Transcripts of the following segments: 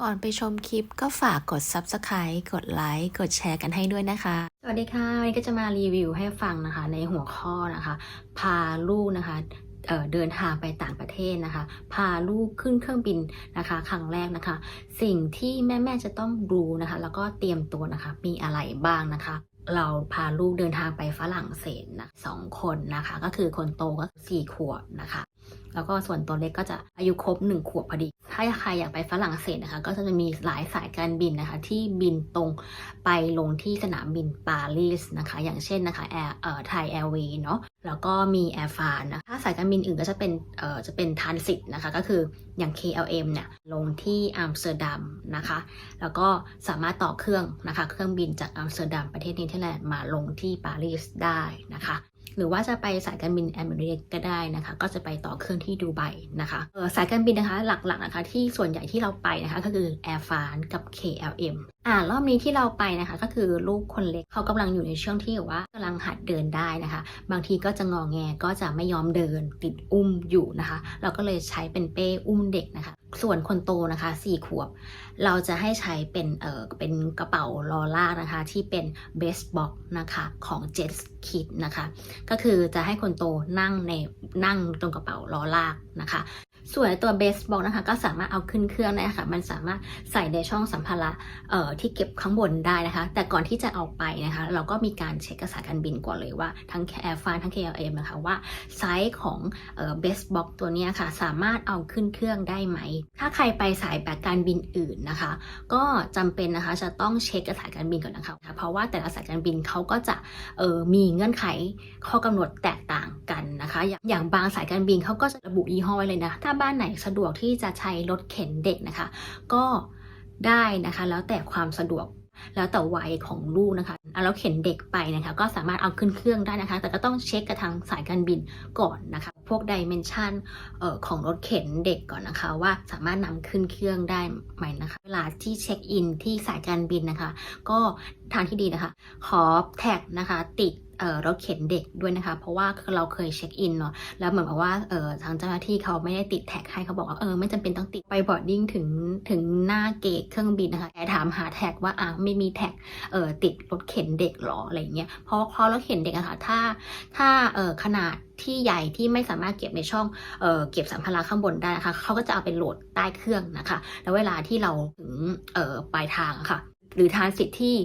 ก่อนไปชมคลิปก็ฝากกด Subscribe กดไลค์กดแชร์กันให้ด้วยนะคะ สวัสดีค่ะวันนี้ก็จะมารีวิวให้ฟังนะคะ ในหัวข้อนะคะ พาลูกนะคะเเดินทางไปต่างประเทศนะคะ พาลูกขึ้นเครื่องบินนะคะ ครั้งแรกนะคะ สิ่งที่แม่ๆจะต้องรู้นะคะ แล้วก็เตรียมตัวนะคะ มีอะไรบ้างนะคะ เราพาลูกเดินทางไปฝรั่งเศสนะสองคนนะคะ ก็คือคนโตก็สี่ขวบนะคะ แล้วก็ส่วนตัวเล็กก็จะอายุครบหนึ่งขวบพอดี ถ้าใครอยากไปฝรั่งเศสนะคะ ก็จะมีหลายสายการบินนะคะ ที่บินตรงไปลงที่สนามบินปารีสนะคะ อย่างเช่นนะคะแอร์เอ่อไทยแอร์เวย์เนาะแล้วก็มีแอร์ฟานนะถ้าสายการบินอื่นก็จะเป็นเอ่อจะเป็นทานสิตนะคะ ก็คืออย่าง KLM เนี่ยลงที่อัมสเตอร์ดัมนะคะ แล้วก็สามารถต่อเครื่องนะคะ เครื่องบินจากอัมสเตอร์ดัมประเทศเนเธอร์แลนด์มาลงที่ปารีสได้นะคะ หรือว่าจะไปสายการบินแอมเบริกก็ได้นะคะ ก็จะไปต่อเครื่องที่ดูไบนะคะสายการบินนะคะหลักๆนะคะ ที่ส่วนใหญ่ที่เราไปนะคะ ก็คือ Air f r a n c กับ KLM อ่ารอบนี้ที่เราไปนะคะ ก็คือลูกคนเล็กเขากำลังอยู่ในช่วงที่แบบว่ากำลังหัดเดินได้นะคะ บางทีก็จะงอแงก็จะไม่ยอมเดินติดอุ้มอยู่นะคะ เราก็เลยใช้เป็นเป้อุ้มเด็กนะคะ ส่วนคนโตนะคะสี่ขวบ เราจะให้ใช้เป็นเออเป็นกระเป๋าลอล่ากนะคะ ที่เป็นเบสบ็อกนะคะของ Jet Kid นะคะ ก็คือจะให้คนโตนั่งในนั่งตรงกระเป๋าลอลากนะคะ ส่วนตัวเบสบอกนะคะ ก็สามารถเอาขึ้นเครื่องได้ค่ะมันสามารถใส่ในช่องสัมภาระเอ่อที่เก็บข้างบนได้นะคะ แต่ก่อนที่จะเอาไปนะคะ เราก็มีการเช็คกับสายการบินก่อนเลยว่าทั้ง Air France ทั้ง KLM นะคะว่าไซส์ของเอ่อเบสบอกตัวนี้ค่ะ สามารถเอาขึ้นเครื่องได้ไหม ถ้าใครไปสายแบบการบินอื่นนะคะ ก็จำเป็นนะคะจะต้องเช็คกับสายการบินก่อนนะคะ เพราะว่าแต่ละสายการบินเขาก็จะเออมีเงื่อนไขข้อกำหนดแตกต่างกันนะคะ อย่างอย่างบางสายการบินเขาก็จะระบุยี่ห้อไว้เลยนะถ้าบ้านไหนสะดวกที่จะใช้รถเข็นเด็กนะคะ ก็ได้นะคะ แล้วแต่ความสะดวกแล้วแต่วัยของลูกนะคะอะแล้วเข็นเด็กไปนะคะ ก็สามารถเอาขึ้นเครื่องได้นะคะ แต่ก็ต้องเช็คกับทางสายการบินก่อนนะคะพวกดิเมนชันของรถเข็นเด็กก่อนนะคะว่าสามารถนำขึ้นเครื่องได้ไหมนะคะ เวลาที่เช็คอินที่สายการบินนะคะ ก็ทางที่ดีนะคะ ขอแท็กนะคะติดรถเข็นเด็กด้วยนะคะ เพราะว่าเราเคยเช็คอินเนาะแล้วเหมือนกับว่าเออทางเจ้าหน้าที่เขาไม่ได้ติดแท็กให้เขาบอกว่าเออไม่จำเป็นต้องติดไปบอร์ดดิ้งถึงถึงหน้าเกตเครื่องบินนะคะแกถามหาแท็กว่าอะไม่มีแท็กเออติดรถเข็นเด็กหรออะไรเงี้ยเพราะเพราะรถเข็นเด็กอะค่ะถ้าถ้าเออขนาดที่ใหญ่ที่ไม่สามารถเก็บในช่องเออเก็บสัมภาระข้างบนได้นะคะเขาก็จะเอาไปโหลดใต้เครื่องนะคะ แล้วเวลาที่เราถึงเออปลายทางะค่ะ หรือทานสิทธิ์ที่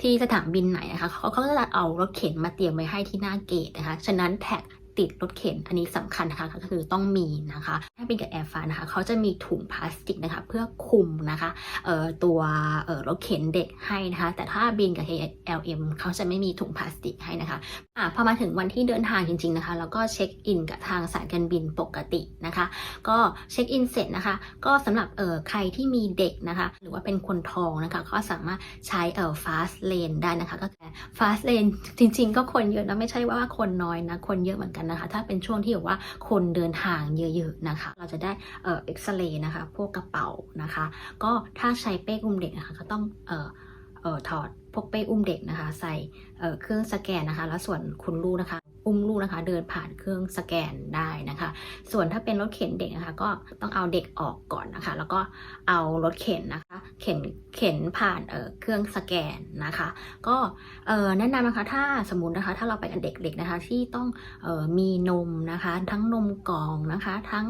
ที่สถานบินไหนนะคะเขาเขาก็จะเอารถเข็นมาเตรียมไว้ให้ที่หน้าเกตนะคะ ฉะนั้นแท็ก ติดรถเข็นอันนี้สำคัญนะคะก็คือต้องมีนะคะ ถ้าเป็นกับแอร์ฟ้านะคะเขาจะมีถุงพลาสติกนะคะเพื่อคุมนะคะเอ่อตัวเอ่อรถเข็นเด็กให้นะคะ แต่ถ้าบินกับ KLM เขาจะไม่มีถุงพลาสติกให้นะคะอะพอมาถึงวันที่เดินทางจริง ๆนะคะ แล้วก็เช็คอินกับทางสายการบินปกตินะคะ ก็เช็คอินเสร็จนะคะ ก็สำหรับเอ่อใครที่มีเด็กนะคะ หรือว่าเป็นคนท้องนะคะก็สามารถใช้เอ่อ fast lane ได้นะคะก็คือ fast lane จริง ๆ ก็คนเยอะนะไม่ใช่ว่าคนน้อยนะคนเยอะเหมือนกันนะคะ ถ้าเป็นช่วงที่แบบว่าคนเดินทางเยอะๆนะคะ เราจะได้เอ่อเอ็กซเรย์นะคะ พวกกระเป๋านะคะ ก็ถ้าใช้เป้อุ้มเด็กนะคะก็ต้องเอ่อเอ่อถอดพวกเป้อุ้มเด็กนะคะ ใส่เอ่อเครื่องสแกนนะคะ แล้วส่วนคุณลูกนะคะ อุ้มลูกนะคะ เดินผ่านเครื่องสแกนได้นะคะ ส่วนถ้าเป็นรถเข็นเด็กนะคะ ก็ต้องเอาเด็กออกก่อนนะคะ แล้วก็เอารถเข็นนะคะ เข็นเข็นผ่านเอ่อเครื่องสแกนนะคะ ก็แนะนำนะคะถ้าสมมตินะคะ ถ้าเราไปกับเด็กๆนะคะ ที่ต้องออมีนมนะคะ ทั้งนมกล่องนะคะ ทั้ง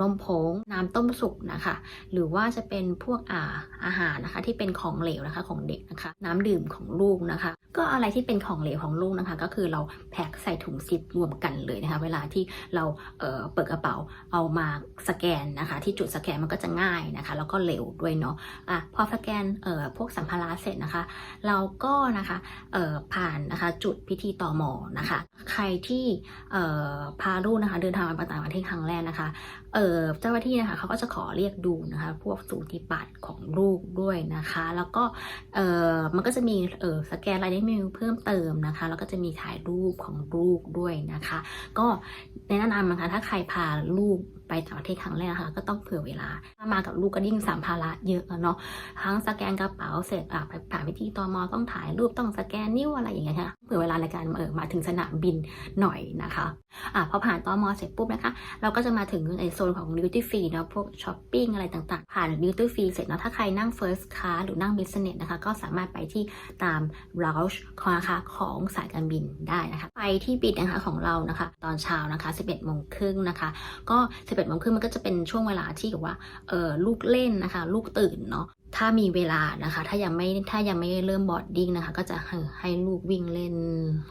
นมผงน้ำต้มสุกนะคะ หรือว่าจะเป็นพวกอาอาหารนะคะที่เป็นของเหลวนะคะของเด็กนะคะ น้ำดื่มของลูกนะคะ ก็อะไรที่เป็นของเหลวของลูกนะคะ ก็คือเราแพคใส่ถุงซิปรวมกันเลยนะคะ เวลาที่เราเเปิดกระเป๋าเอามาสแกนนะคะ ที่จุดสแกนมันก็จะง่ายนะคะ แล้วก็เร็วด้วยเนาะอะพอสแกนเอ่อพวกสัมภาระเสร็จนะคะ เราก็นะคะเอ่อผ่านนะคะจุดพิธีต่อหมอนะคะ ใครที่เอ่อพาลูกนะคะ เดินทางไปต่างประเทศครั้งแรกนะคะเอ่อเจ้าหน้าที่นะคะเขาก็จะขอเรียกดูนะคะ พวกสูติบัตรของลูกด้วยนะคะ แล้วก็เอ่อมันก็จะมีเอ่อสแกนลายนิ้วมือเพิ่มเติมนะคะ แล้วก็จะมีถ่ายรูปของลูกด้วยนะคะ ก็แนะนำนะคะถ้าใครพาลูกไปต่างประเทศครั้งแรกนะคะก็ต้องเผื่อเวลาถ้ามากับลูกก็ยิ่งสามภาระเยอะเนาะทั้งสแกนกระเป๋าเสร็จอะไปผ่านพิธีตมต้องถ่ายรูปต้องสแกนนิ้วอะไรอย่างเงี้ยค่ะ เผื่อเวลาในการเออมาถึงสนามบินหน่อยนะคะอะพอผ่านตอมอเสร็จปุ๊บนะคะ เราก็จะมาถึงในโซนของ duty free เนาะพวกช้อปปิ้งอะไรต่างๆ ผ่าน duty free เสร็จเนาะถ้าใครนั่ง first class หรือนั่ง business นะคะ ก็สามารถไปที่ตาม lounge ของนะคะของสายการบินได้นะคะ ไปที่บิดนะคะของเรานะคะ ตอนเช้านะคะ 11โมงครึ่งนะคะ ก็ 11โมงครึ่งมันก็จะเป็นช่วงเวลาที่แบบว่าเออลูกเล่นนะคะ ลูกตื่นเนาะถ้ามีเวลานะคะ ถ้ายังไม่ถ้ายังไม่เริ่มบอร์ดดิ้งนะคะ ก็จะให้ลูกวิ่งเล่น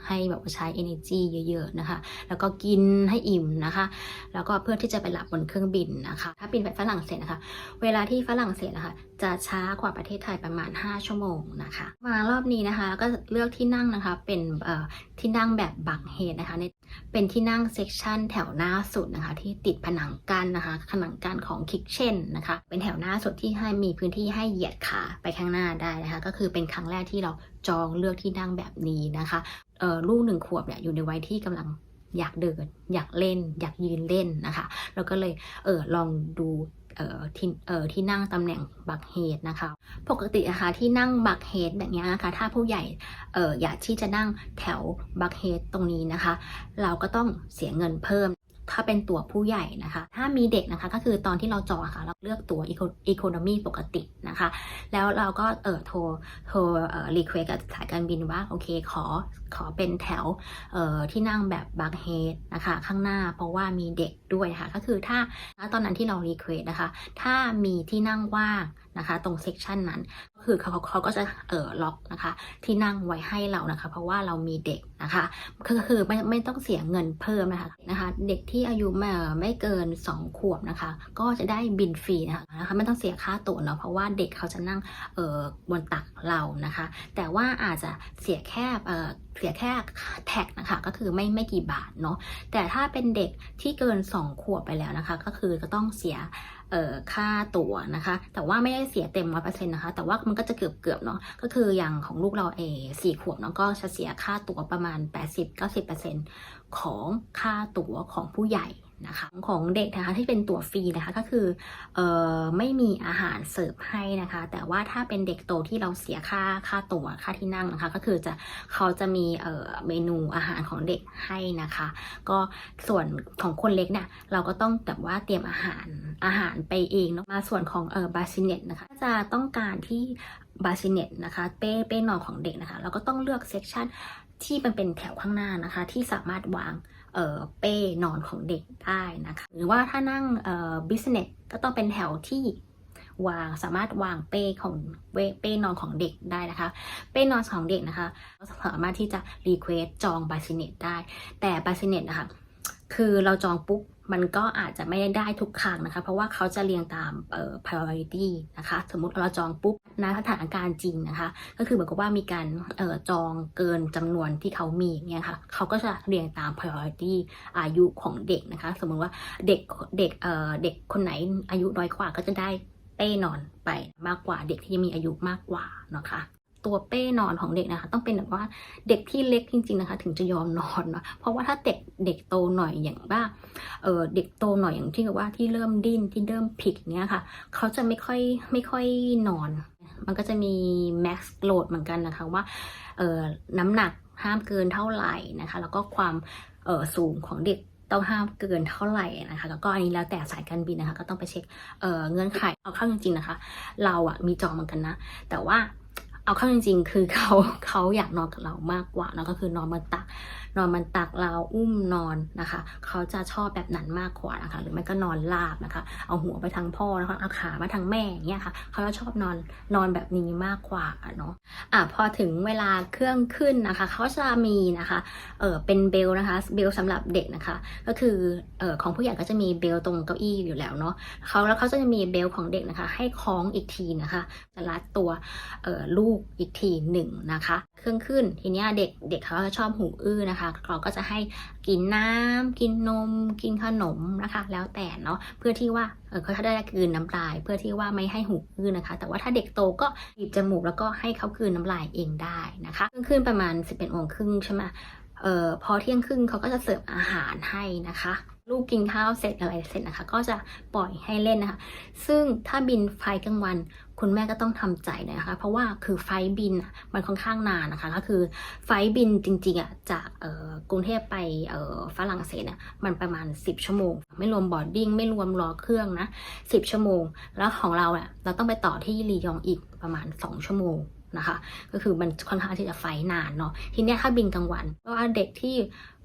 ให้แบบใช้ energy เยอะ ๆ นะคะ แล้วก็กินให้อิ่มนะคะ แล้วก็เพื่อที่จะไปหลับบนเครื่องบินนะคะ ถ้าบินไปฝรั่งเศสนะคะ เวลาที่ฝรั่งเศสนะคะ จะช้ากว่าประเทศไทยประมาณ 5 ชั่วโมงนะคะ มารอบนี้นะคะก็เลือกที่นั่งนะคะเป็นที่นั่งแบบบังเฮดนะคะในเป็นที่นั่งเซกชันแถวหน้าสุดนะคะ ที่ติดผนังกั้นนะคะผนังกั้นของคิ t เช่นนะคะ เป็นแถวหน้าสุดที่ให้มีพื้นที่ให้เหยียดขาไปข้างหน้าได้นะคะ ก็คือเป็นครั้งแรกที่เราจองเลือกที่นั่งแบบนี้นะคะลูกหนึ่งขวบเนี่ยอยู่ในวัยที่กำลังอยากเดิน อยากเล่น อยากยืนเล่นนะคะแล้วก็เลยเออลองดู เอ่อที่เอ่อที่นั่งตำแหน่งบักเฮดนะคะ ปกตินะคะที่นั่งบักเฮดแบบนี้นะคะ ถ้าผู้ใหญ่เอออยากที่จะนั่งแถวบักเฮดตรงนี้นะคะ เราก็ต้องเสียเงินเพิ่ม ถ้าเป็นตั๋วผู้ใหญ่นะคะ ถ้ามีเด็กนะคะก็คือตอนที่เราจองค่ะ เราเลือกตั๋วอีโคโนมีปกตินะคะ แล้วเราก็เออโทรโทรเอ่อรีเควสกับสายการบินว่าโอเคขอขอเป็นแถวเอ่อที่นั่งแบบบักเฮดนะคะ ข้างหน้าเพราะว่ามีเด็กด้วยค่ะ ก็คือถ้าตอนนั้นที่เรารีเควสนะคะ ถ้ามีที่นั่งว่าง นะคะ ตรงเซกชันนั้น ก็คือเขาเขาก็จะเออล็อกนะคะ ที่นั่งไว้ให้เรานะคะ เพราะว่าเรามีเด็กนะคะก็คือไม่ไม่ต้องเสียเงินเพิ่มนะคะนะคะ เด็กที่อายุไม่ไม่เกิน 2 ขวบนะคะ ก็จะได้บินฟรีนะคะนะคะไม่ต้องเสียค่าตั๋วเนาะเพราะว่าเด็กเขาจะนั่งเออบนตักเรานะคะ แต่ว่าอาจจะเสียแค่เออเสียแค่แท็กนะคะก็คือไม่ไม่กี่บาทเนาะแต่ถ้าเป็นเด็กที่เกิน 2 ขวบไปแล้วนะคะ ก็คือก็ต้องเสีย ค่าตั๋วนะคะ แต่ว่าไม่ได้เสียเต็มร้อยเปอร์เซ็นต์นะคะ แต่ว่ามันก็จะเกือบเกือบๆเนาะก็คืออย่างของลูกเราเอสี่ขวบเนาะก็จะเสียค่าตั๋วประมาณ 80-90%ของค่าตั๋วของผู้ใหญ่ นะคะของเด็กนะคะที่เป็นตั๋วฟรีนะคะก็คือเออไม่มีอาหารเสิร์ฟให้นะคะ แต่ว่าถ้าเป็นเด็กโตที่เราเสียค่าค่าตั๋วค่าที่นั่งนะคะ ก็คือจะเขาจะมีเออเมนูอาหารของเด็กให้นะคะ ก็ส่วนของคนเล็กเนี่ยเราก็ต้องแบบว่าเตรียมอาหารอาหารไปเองเนาะมาส่วนของเออบาซิเนตนะคะจะต้องการที่บาซิเนตนะคะเป้เป้นอนของเด็กนะคะ เราก็ต้องเลือกเซกชันที่มันเป็นแถวข้างหน้านะคะ ที่สามารถวาง เเป้นอนของเด็กได้นะคะหรือว่าถ้านั่งเบิสเนสก็ต้องเป็นแถวที่วางสามารถวางเป้ของเป้นอนของเด็กได้นะคะ เป้นอนของเด็กนะคะเราสามารถที่จะรีเควสจองบาสิเนตได้ แต่บาสิเนตนะคะคือเราจองปุ๊บ มันก็อาจจะไม่ได้ทุกครั้งนะคะ เพราะว่าเขาจะเรียงตามเอ่อ priority นะคะ สมมุติเราจองปุ๊บณสถานการณ์จริงนะคะ ก็คือเหมือนกับว่ามีการเอ่อจองเกินจำนวนที่เขามีอย่างเงี้ยค่ะ เขาก็จะเรียงตาม priority อายุของเด็กนะคะ สมมุติว่าเด็กเด็กเอ่อเด็กคนไหนอายุน้อยกว่าก็จะได้เป้นอนไปมากกว่าเด็กที่ยังมีอายุมากกว่านะคะ ตัวเป้นอนของเด็กนะคะ ต้องเป็นแบบว่าเด็กที่เล็กจริง ๆนะคะ ถึงจะยอมนอนเนาะเพราะว่าถ้าเด็กเด็กโตหน่อยอย่างว่าเออเด็กโตหน่อยอย่างที่แบบว่าที่เริ่มดิ้นที่เริ่มผิดเนี้ยค่ะ เขาจะไม่ค่อยไม่ค่อยนอน มันก็จะมี max load เหมือนกันนะคะว่าเออน้ำหนักห้ามเกินเท่าไหร่นะคะ แล้วก็ความเออสูงของเด็กต้องห้ามเกินเท่าไหร่นะคะ แล้วก็อันนี้แล้วแต่สายการบินนะคะ ก็ต้องไปเช็คเเงื่อนไขเอาเข้าจริงๆนะคะ เราอะมีจองเหมือนกันนะ แต่ว่า เอาเข้าจริงๆ คือเขาเขาอยากนอนกับเรามากกว่าแล้วก็คือนอนบนตัก นอนบนตักเราอุ้มนอนนะคะ เขาจะชอบแบบนั้นมากกว่านะคะ หรือไม่ก็นอนราบนะคะ เอาหัวไปทางพ่อนะคะเอาขามาทางแม่อย่างเงี้ยค่ะ เขาจะชอบนอนนอนแบบนี้มากกว่าเนาะอะพอถึงเวลาเครื่องขึ้นนะคะ เขาจะมีนะคะเออเป็นเบลนะคะเบลสำหรับเด็กนะคะ ก็คือเออของผู้ใหญ่ก็จะมีเบลตรงเก้าอี้อยู่แล้วเนาะเขาแล้วเขาจะมีเบลของเด็กนะคะ ให้คล้องอีกทีนะคะจะรัดตัวเออลูกอีกทีหนึ่งนะคะ เครื่องขึ้นทีเนี้ยเด็กเด็กเขาจะชอบหูอื้อนะคะเราก็จะให้กินน้ำกินนม กินขนมนะคะ แล้วแต่เนาะเพื่อที่ว่าเออเขาจะได้กืนน้ำลาย เพื่อที่ว่าไม่ให้หูอื้อนะคะ แต่ว่าถ้าเด็กโตก็บีบจมูกแล้วก็ให้เขากืนน้ำลายเองได้นะคะเพิ่งขึ้นประมาณ11โมงครึ่งใช่ไหมเอ่อพอเที่ยงครึ่งเขาก็จะเสิร์ฟอาหารให้นะคะ ลูกกินข้าวเสร็จอะไรเสร็จนะคะ ก็จะปล่อยให้เล่นนะคะ ซึ่งถ้าบินไฟกลางวัน คุณแม่ก็ต้องทำใจนะคะ เพราะว่าคือไฟบินมันค่อนข้างนานนะคะ ก็คือไฟบินจริงๆอะจากกรุงเทพไปฝรั่งเศสเนี่ยมันประมาณ 10 ชั่วโมง ไม่รวมบอร์ดดิ้งไม่รวมรอเครื่องนะ10 ชั่วโมง แล้วของเราอะเราต้องไปต่อที่ลียองอีกประมาณ 2 ชั่วโมงนะคะ ก็คือมันค่อนข้างที่จะไฟนานเนาะทีเนี้ยถ้าบินกลางวันเพราะว่าเด็กที่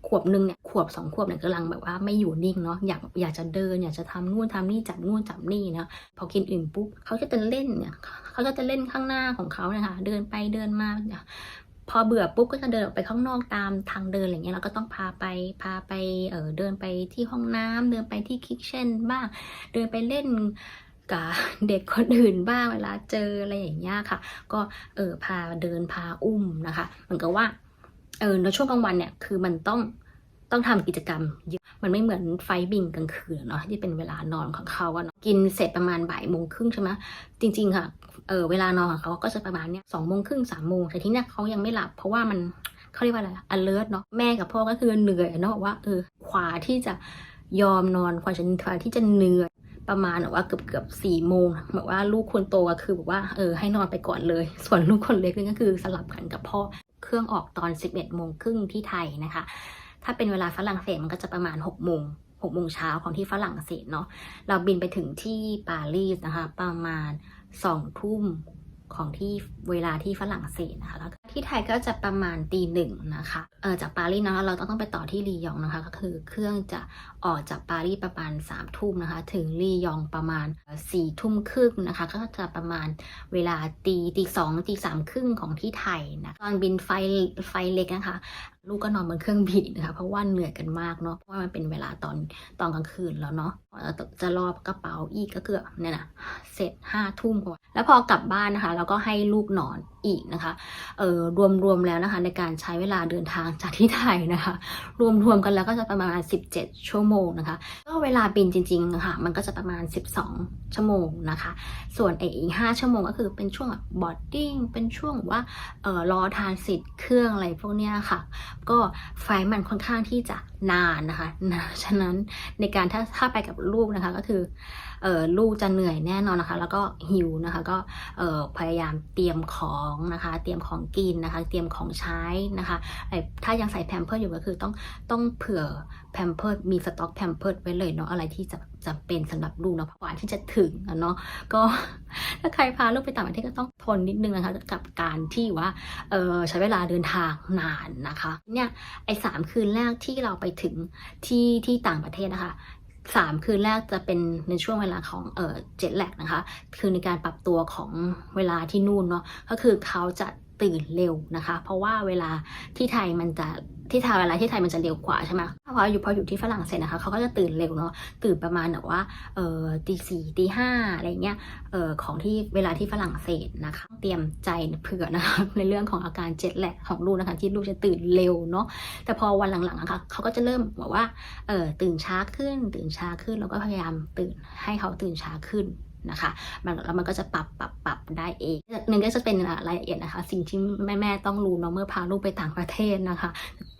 ขวบหนึ่งเนี่ยขวบสองขวบเนี่ยกำลังแบบว่าไม่อยู่นิ่งเนาะอยากอยากจะเดินอยากจะทำนู่นทำนี่จับนู่นจับนี่นะพอกินอิ่มปุ๊บเขาจะเล่นเนี่ยเขาก็จะเล่นข้างหน้าของเขาเนี่ยค่ะเดินไปเดินมาพอเบื่อปุ๊บก็จะเดินออกไปข้างนอกตามทางเดินอะไรเงี้ยเราก็ต้องพาไปพาไปเออเดินไปที่ห้องน้ำเดินไปที่คิทเช่นบ้าง เดินไปเล่นกับเด็กคนอื่นบ้างเวลาเจออะไรอย่างเงี้ยค่ะ ก็เออพาเดินพาอุ้มนะคะ เหมือนกับว่า เออในช่วงกลางวันเนี่ยคือมันต้องต้องทำกิจกรรมเยอะมันไม่เหมือนไฟบินกลางคืนเนาะที่เป็นเวลานอนของเขาอะเนาะกินเสร็จประมาณบ่ายโมงครึ่งใช่ไหมจริง ๆ ค่ะเออเวลานอนของเขาก็จะประมาณเนี้ยสองโมงครึ่งสามโมงแต่ที่เนี้ยเขายังไม่หลับ เพราะว่ามันเขาเรียกว่าอะไร alert เนาะแม่กับพ่อก็คือเหนื่อยเนาะว่าเออขวาที่จะยอมนอนขวาจะขวาที่จะเหนื่อยประมาณแบบว่าเกือบเกือบสี่โมงแบบว่าลูกคนโตก็คือแบบว่าเออให้นอนไปก่อนเลย ส่วนลูกคนเล็กนี่ก็คือสลับกันกับพ่อ รื่องออกตอน 11โมงครึ่งที่ไทยนะคะ ถ้าเป็นเวลาฝรั่งเศสมันก็จะประมาณ6โมง6โมงเช้าของที่ฝรั่งเศสเนาะเราบินไปถึงที่ปารีสนะคะ ประมาณ2ทุ่ม ของที่เวลาที่ฝรั่งเศสนะคะแล้วที่ไทยก็จะประมาณตีหนึ่งนะคะเออจากปารีสนะคะเราต้องไปต่อที่ลียองนะคะ ก็คือเครื่องจะออกจากปารีสประมาณ3ามทุ่มนะคะ ถึงลียองประมาณ4ี่ทุ่มครึ่งนะคะ ก็จะประมาณเวลาตีตีสองตีสามครึ่งของที่ไทยนะตอนบินไฟไฟเล็กนะคะ ลูกก็นอนบนเครื่องบินนะคะเพราะว่าเหนื่อยกันมากเนาะเพราะว่ามันเป็นเวลาตอนตอนกลางคืนแล้วเนาะจะรอบกระเป๋าอีกก็เกือบเนี่ยนะเสร็จห้าทุ่มกว่าแล้วพอกลับบ้านนะคะ เราก็ให้ลูกนอน อีกนะคะ เออรวมรวมแล้วนะคะ ในการใช้เวลาเดินทางจากที่ไทยนะคะ รวมรวมกันแล้วก็จะประมาณ 17 ชั่วโมงนะคะก็เวลาบินจริงๆนะคะมันก็จะประมาณ 12 ชั่วโมงนะคะ ส่วนอีก 5 ชั่วโมงก็คือเป็นช่วงบอดดิ้งเป็นช่วงว่าเออรอทานสิทธิ์เครื่องอะไรพวกเนี้ยค่ะ ก็ไฟมันค่อนข้างที่จะนานนะคะนะฉะนั้นในการถ้าถ้าไปกับลูกนะคะก็คือ ลูกจะเหนื่อยแน่นอนนะคะ แล้วก็หิวนะคะก็พยายามเตรียมของนะคะ เตรียมของกินนะคะ เตรียมของใช้นะคะไอ้ถ้ายังใส่แพมเพิร์ดอยู่ก็คือต้องต้องเผื่อแพมเพิร์ดมีสต็อกแพมเพิร์ดไว้เลยเนาะอะไรที่จะจะเป็นสำหรับลูกเนาะกว่าที่จะถึงเนาะก็ถ้าใครพาลูกไปต่างประเทศก็ต้องทนนิดนึงนะคะกับการที่ว่าเออใช้เวลาเดินทางนานนะคะ เนี่ยไอ้สามคืนแรกที่เราไปถึงที่ที่ต่างประเทศนะคะ สามคืนแรกจะเป็นในช่วงเวลาของเออเจ็ดแลกนะคะ คือในการปรับตัวของเวลาที่นู่นเนาะก็คือเขาจะ ตื่นเร็วนะคะ เพราะว่าเวลาที่ไทยมันจะที่ไทยเวลาที่ไทยมันจะเร็วกว่าใช่ไหมพออยู่พออยู่ที่ฝรั่งเศสนะคะเขาก็จะตื่นเร็วเนาะตื่นประมาณแบบว่าเออตีสี่ตีห้าอะไรเงี้ยเออของที่เวลาที่ฝรั่งเศสนะคะ เตรียมใจเผื่อนะคะในเรื่องของอาการเจ็ตแหลกของลูกนะคะที่ลูกจะตื่นเร็วเนาะแต่พอวันหลังๆอะคะเขาก็จะเริ่มบอกว่าเออตื่นช้าขึ้น ตื่นช้าขึ้นแล้วก็พยายามตื่นให้เขาตื่นช้าขึ้น นะคะมันแล้วมันก็จะปรับปรับปรับได้เองหนึ่งก็จะเป็นรายละเอียดนะคะ สิ่งที่แม่แม่ๆต้องรู้เนาะเมื่อพาลูกไปต่างประเทศนะคะ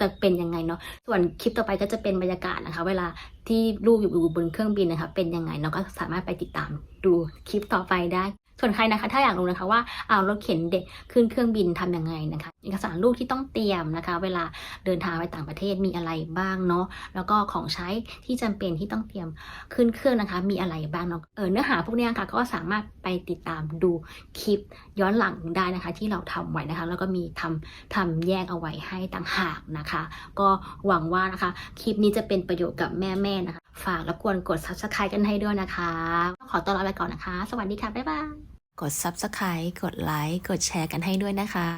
จะเป็นยังไงเนาะส่วนคลิปต่อไปก็จะเป็นบรรยากาศนะคะ เวลาที่ลูกอยู่บนเครื่องบินนะคะเป็นยังไงเนาะก็สามารถไปติดตามดูคลิปต่อไปได้ ส่วนใครนะคะ ถ้าอยากรู้นะคะว่าเอารถเข็นเด็กขึ้นเครื่องบินทำยังไงนะคะ เอกสารลูกที่ต้องเตรียมนะคะ เวลาเดินทางไปต่างประเทศมีอะไรบ้างเนาะแล้วก็ของใช้ที่จำเป็นที่ต้องเตรียมขึ้นเครื่องนะคะ มีอะไรบ้างเนาะเออเนื้อหาพวกนี้ยค่ะก็สามารถไปติดตามดูคลิปย้อนหลังได้นะคะ ที่เราทำไว้นะคะ แล้วก็มีทำทำแยกเอาไว้ให้ต่างหากนะคะ ก็หวังว่านะคะคลิปนี้จะเป็นประโยชน์กับแม่ๆนะคะ ฝากรบกวนกด subscribe กันให้ด้วยนะคะ ขอตัวลาไปก่อนนะคะ สวัสดีค่ะ บ๊ายบาย กด subscribe กดไลค์ กดแชร์กันให้ด้วยนะคะ